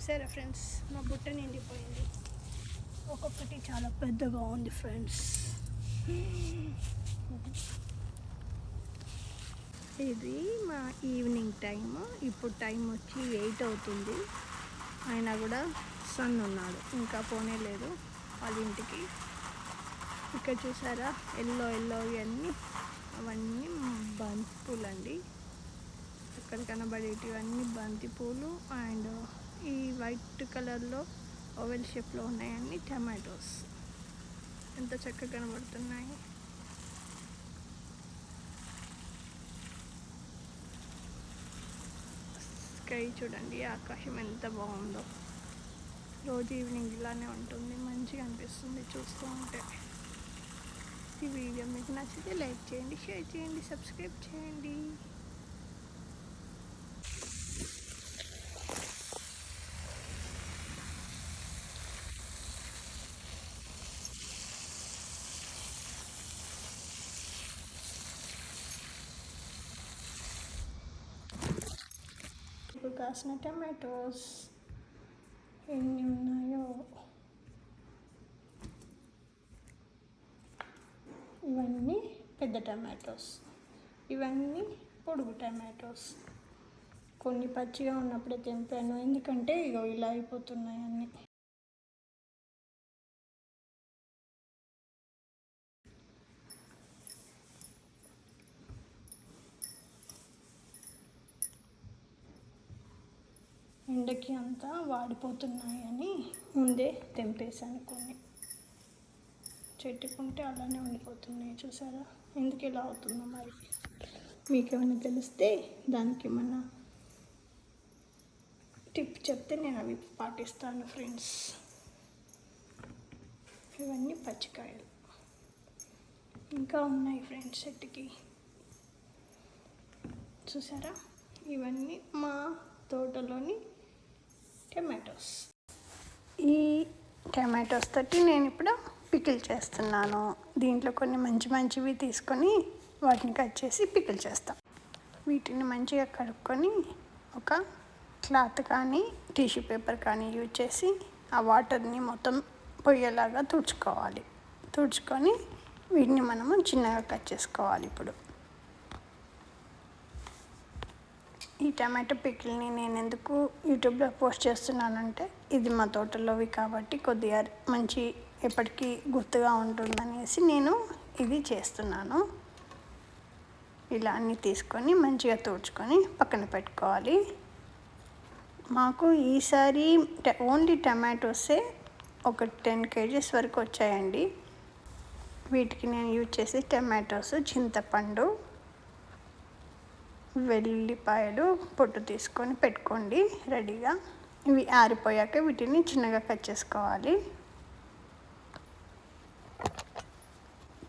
చూసారా ఫ్రెండ్స్? మా బుట్ట నిండిపోయింది. ఒక్కొక్కటి చాలా పెద్దగా ఉంది ఫ్రెండ్స్. ఇది మా ఈవినింగ్ టైం ఇప్పుడు టైం వచ్చి ఎయిట్ అవుతుంది. ఆయన కూడా సన్ ఉన్నాడు. ఇంకా పోనే లేదు వాళ్ళ ఇంటికి. ఇక్కడ చూసారా? ఎల్లో ఎల్లో ఇవన్నీ అవన్నీ బంతి పూలు అండి అక్కడ కనబడేటివన్నీ బంతి పూలు అండ్ ఈ వైట్ కలర్లో ఓవెల్ షేప్లో ఉన్నాయండి టమాటోస్. ఎంత చక్కగా కనబడుతున్నాయి. స్కై చూడండి ఆకాశం ఎంత బాగుందో. రోజు ఈవినింగ్ ఇలానే ఉంటుంది మంచిగా అనిపిస్తుంది చూస్తూ ఉంటే ఈ వీడియో మీకు నచ్చితే లైక్ చేయండి షేర్ చేయండి సబ్స్క్రైబ్ చేయండి. కాసిన టమాటోస్ ఎన్ని ఉన్నాయో. ఇవన్నీ పెద్ద టమాటోస్. ఇవన్నీ పొడుగు టమాటోస్. కొన్ని పచ్చిగా ఉన్నప్పుడే తెంపాను. ఎందుకంటే ఇగో ఇలా అయిపోతున్నాయి అన్నీ. ఎండకి అంతా వాడిపోతున్నాయని ముందే తెంపేశాను కొన్ని. చెట్టుకుంటే అలానే ఉండిపోతున్నాయి చూసారా? ఎందుకు ఇలా అవుతుందో మరి? మీకేమైనా తెలిస్తే దానికి ఏమన్నా టిప్ చెప్తే నేను అవి పాటిస్తాను ఫ్రెండ్స్. ఇవన్నీ పచ్చికాయలు. ఇంకా ఉన్నాయి ఫ్రెండ్స్ చెట్టుకి. చూసారా? ఇవన్నీ మా తోటలోని టమాటోస్ ఈ టమాటోస్ తోటి నేను ఇప్పుడు పికిల్ చేస్తున్నాను. దీంట్లో కొన్ని మంచి మంచివి తీసుకొని వాటిని కట్ చేసి పికిల్ చేస్తాం. వీటిని మంచిగా కడుక్కొని ఒక క్లాత్ కానీ టిష్యూ పేపర్ కానీ యూజ్ చేసి ఆ వాటర్ని మొత్తం పొయ్యేలాగా తుడుచుకోవాలి. తుడుచుకొని వీటిని మనము చిన్నగా కట్ చేసుకోవాలి ఇప్పుడు. ఈ టమాటో పికిల్ని నేను ఎందుకు యూట్యూబ్లో పోస్ట్ చేస్తున్నానంటే ఇది మా తోటలోవి కాబట్టి కొద్దిగా మంచి ఎప్పటికీ గుర్తుగా ఉంటుందనేసి నేను ఇది చేస్తున్నాను. ఇలా అన్నీ తీసుకొని మంచిగా తుడుచుకొని పక్కన పెట్టుకోవాలి. మాకు ఈసారి ఓన్లీ టమాటోసే ఒక టెన్ కేజీస్ వరకు వచ్చాయండి. వీటికి నేను యూజ్ చేసి టమాటోస్ చింతపండు వెల్లిపాయలు పొట్టు తీసుకొని పెట్టుకోండి రెడీగా. ఇవి ఆరిపోయాక వీటిని చిన్నగా కట్ చేసుకోవాలి.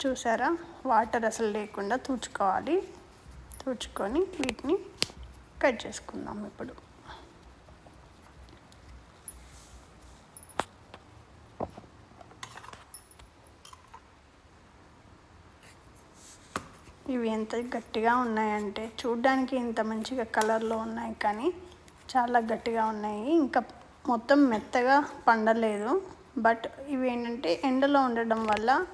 చూసారా? వాటర్ అసలు లేకుండా తుడుచుకోవాలి తుడుచుకొని వీటిని కట్ చేసుకుందాం ఇప్పుడు. ఇవి ఎంత గట్టిగా ఉన్నాయంటే చూడ్డానికి ఇంత మంచిగా కలర్లో ఉన్నాయి కానీ చాలా గట్టిగా ఉన్నాయి. ఇంకా మొత్తం మెత్తగా పండలేదు. బట్ ఇవి ఏంటంటే ఎండలో ఉండడం వల్ల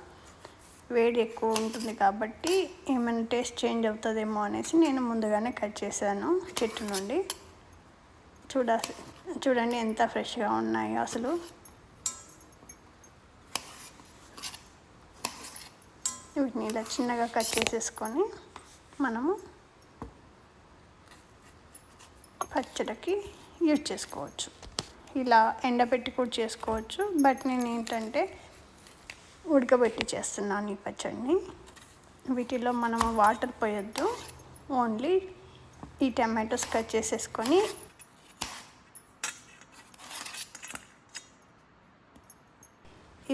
వేడి ఎక్కువ ఉంటుంది కాబట్టి ఏమైనా టేస్ట్ చేంజ్ అవుతుందేమో అనేసి నేను ముందుగానే కట్ చేశాను చెట్టు నుండి. చూడ చూడండి ఎంత ఫ్రెష్గా ఉన్నాయో అసలు. వీటిని ఇలా చిన్నగా కట్ చేసేసుకొని మనము పచ్చడికి యూజ్ చేసుకోవచ్చు. ఇలా ఎండబెట్టి కూడా చేసుకోవచ్చు. బట్ నేను ఏంటంటే ఉడకబెట్టి చేస్తున్నాను ఈ పచ్చడిని. వీటిలో మనము వాటర్ పోయొద్దు. ఓన్లీ ఈ టమాటోస్ కట్ చేసేసుకొని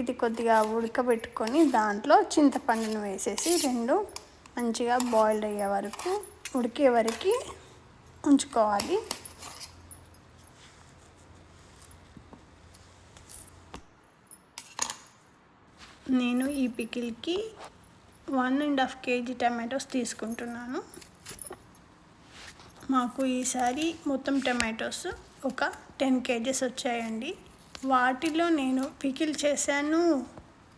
ఇది కొద్దిగా ఉడకబెట్టుకొని దాంట్లో చింతపండును వేసేసి రెండు మంచిగా బాయిల్డ్ అయ్యే వరకు ఉడికే వరకు ఉంచుకోవాలి. నేను ఈ పికిల్కి one and half KG tomatoes తీసుకుంటున్నాను. మాకు ఈసారి మొత్తం టమాటోస్ ఒక టెన్ కేజీస్ వచ్చాయండి. వాటిలో నేను పికిల్ చేశాను.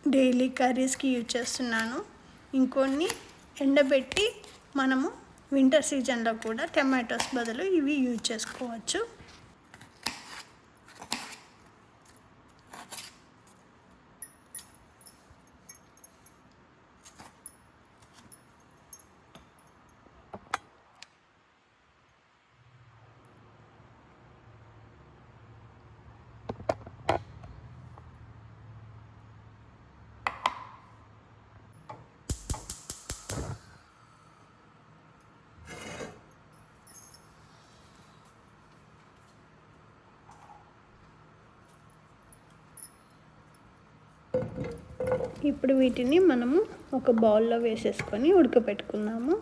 డైలీ కర్రీస్కి యూజ్ చేస్తున్నాను. ఇంకొన్ని ఎండబెట్టి మనము వింటర్ సీజన్లో కూడా టమాటోస్ బదులు ఇవి యూజ్ చేసుకోవచ్చు. ఇప్పుడు వీటిని మనము ఒక బౌల్లో వేసేసుకొని ఉడకపెట్టుకుందాము.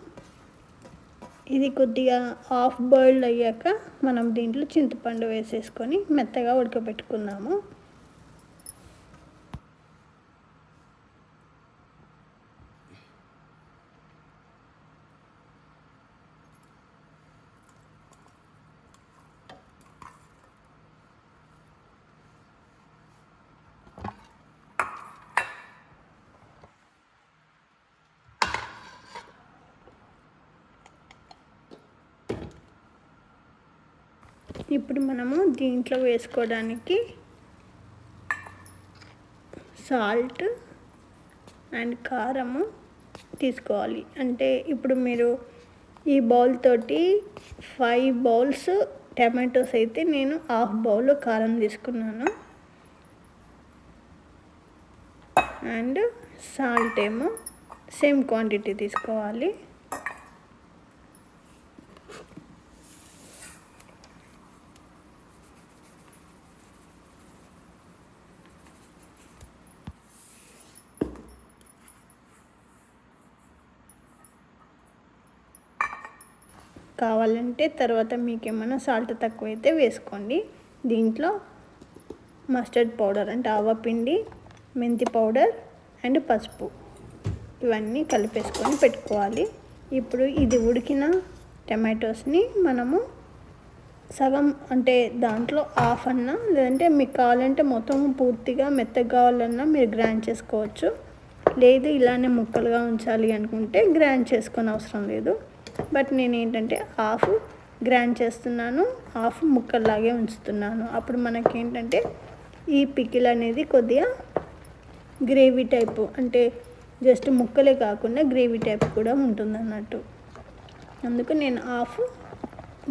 ఇది కొద్దిగా హాఫ్ బాయిల్డ్ అయ్యాక మనం దీంట్లో చింతపండు వేసేసుకొని మెత్తగా ఉడకపెట్టుకుందాము. ఇప్పుడు మనము దీంట్లో వేసుకోవడానికి సాల్ట్ అండ్ కారము తీసుకోవాలి. అంటే ఇప్పుడు మీరు ఈ బౌల్ తోటి ఫైవ్ బౌల్స్ టమాటోస్ అయితే నేను హాఫ్ బౌల్ కారం తీసుకున్నాను. అండ్ సాల్ట్ ఏమో సేమ్ క్వాంటిటీ తీసుకోవాలి. కావాలంటే తర్వాత మీకు ఏమైనా సాల్ట్ తక్కువైతే వేసుకోండి. దీంట్లో మస్టర్డ్ పౌడర్ అంటే ఆవపిండి మెంతి పౌడర్ అండ్ పసుపు. ఇవన్నీ కలిపేసుకొని పెట్టుకోవాలి. ఇప్పుడు ఇది ఉడికిన టమాటోస్ని మనము సగం అంటే దాంట్లో హాఫ్ అన్నా లేదంటే మీకు కావాలంటే మొత్తం పూర్తిగా మెత్తగా కావాలన్నా మీరు గ్రైండ్ చేసుకోవచ్చు. లేదు ఇలానే ముక్కలుగా ఉంచాలి అనుకుంటే గ్రైండ్ చేసుకొని అవసరం లేదు. బట్ నేను ఏంటంటే హాఫ్ గ్రైండ్ చేస్తున్నాను హాఫ్ ముక్కల్లాగే ఉంచుతున్నాను. అప్పుడు మనకేంటంటే ఈ పికిల్ అనేది కొద్దిగా గ్రేవీ టైపు అంటే జస్ట్ ముక్కలే కాకుండా గ్రేవీ టైప్ కూడా ఉంటుంది అన్నట్టు అందుకు నేను హాఫ్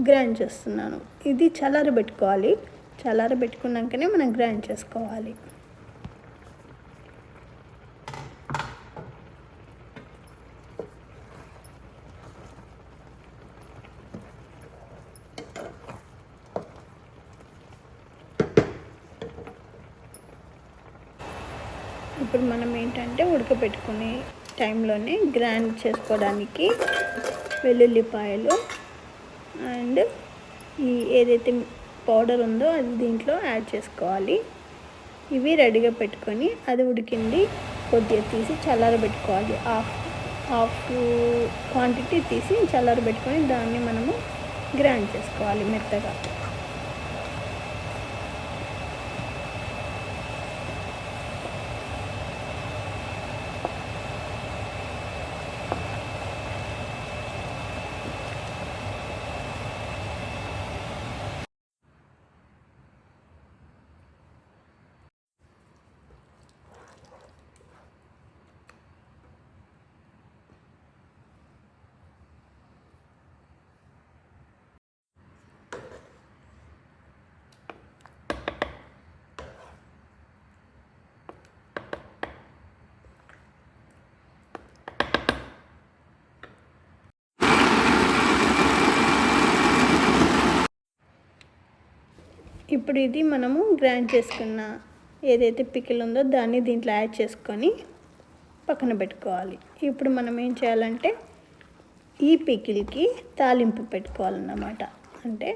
గ్రైండ్ చేస్తున్నాను. ఇది చల్లారబెట్టుకోవాలి. చల్లారబెట్టుకున్నాకనే మనం గ్రైండ్ చేసుకోవాలి. ఇప్పుడు మనం ఏంటంటే ఉడకబెట్టుకునే టైంలోనే గ్రైండ్ చేసుకోవడానికి వెల్లుల్లిపాయలు అండ్ ఈ ఏదైతే పౌడర్ ఉందో అది దీంట్లో యాడ్ చేసుకోవాలి. ఇవి రెడీగా పెట్టుకొని అది ఉడికింది కొద్దిగా తీసి చల్లారబెట్టుకోవాలి హాఫ్ హాఫ్ క్వాంటిటీ తీసి చల్లారబెట్టుకొని దాన్ని మనము గ్రైండ్ చేసుకోవాలి మెత్తగా. ఇప్పుడు ఇది మనము గ్రైండ్ చేసుకున్న ఏదైతే పికిల్ ఉందో దాన్ని దీంట్లో యాడ్ చేసుకొని పక్కన పెట్టుకోవాలి. ఇప్పుడు మనం ఏం చేయాలంటే ఈ పికిల్కి తాలింపు పెట్టుకోవాలన్నమాట. అంటే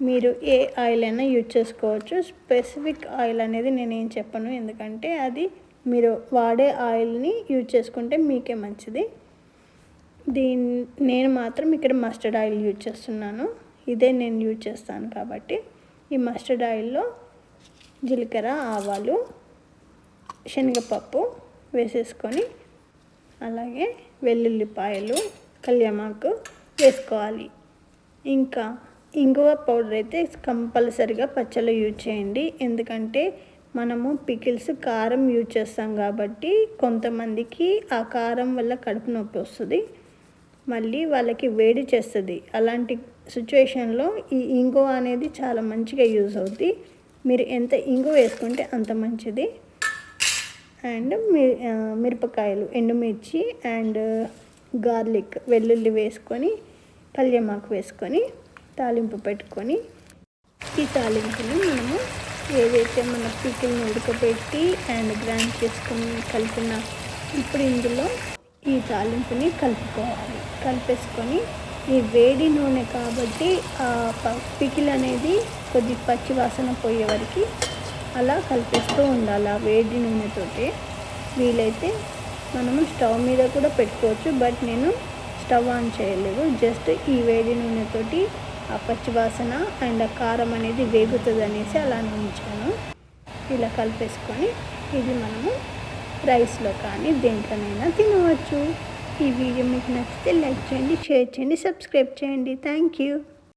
మీరు ఏ ఆయిల్ అయినా యూజ్ చేసుకోవచ్చు. స్పెసిఫిక్ ఆయిల్ అనేది నేను ఏం చెప్పను. ఎందుకంటే అది మీరు వాడే ఆయిల్ని యూజ్ చేసుకుంటే మీకే మంచిది. దీని నేను మాత్రం ఇక్కడ మస్టర్డ్ ఆయిల్ యూజ్ చేస్తున్నాను. ఇదే నేను యూజ్ చేస్తాను కాబట్టి. ఈ మస్టర్డ్ ఆయిల్లో జీలకర్ర ఆవాలు శనగపప్పు వేసేసుకొని అలాగే వెల్లుల్లిపాయలు కళ్యామాకు వేసుకోవాలి. ఇంకా ఇంగువ పౌడర్ అయితే కంపల్సరిగా పచ్చళ్ళు యూజ్ చేయండి. ఎందుకంటే మనము పికిల్స్ కారం యూజ్ చేస్తాం కాబట్టి కొంతమందికి ఆ కారం వల్ల కడుపు నొప్పి వస్తుంది. మళ్ళీ వాళ్ళకి వేడి చేస్తుంది. అలాంటి సిచ్యువేషన్లో ఈ ఇంగువ అనేది చాలా మంచిగా యూజ్ అవుతుంది మీరు ఎంత ఇంగువ వేసుకుంటే అంత మంచిది. అండ్ మిరపకాయలు ఎండుమిర్చి అండ్ గార్లిక్ వెల్లుల్లి వేసుకొని పల్యమాకు వేసుకొని తాలింపు పెట్టుకొని ఈ తాలింపుని మనము ఏదైతే మన పీకిల్ని ఉడకబెట్టి అండ్ గ్రైండ్ చేసుకుని కలిపిన ఇప్పుడు ఇందులో ఈ తాలింపుని కలుపుకోవాలి. కలిపేసుకొని ఈ వేడి నూనె కాబట్టి ఆ పికిల్ అనేది కొద్ది పచ్చి వాసన పోయే వరకు అలా కలిపిస్తూ ఉండాలి ఆ వేడి నూనెతోటి. వీలైతే మనము స్టవ్ మీద కూడా పెట్టుకోవచ్చు బట్ నేను స్టవ్ ఆన్ చేయలేదు. జస్ట్ ఈ వేడి నూనెతోటి ఆ పచ్చి వాసన అండ్ ఆ కారం అనేది వేగుతుంది అనేసి అలానే ఉంచాను. ఇలా కలిపేసుకొని ఇది మనము రైస్లో కానీ దేంట్లోనైనా తినవచ్చు. ఈ వీడియో మీకు నచ్చితే లైక్ చేయండి షేర్ చేయండి సబ్స్క్రైబ్ చేయండి. Thank you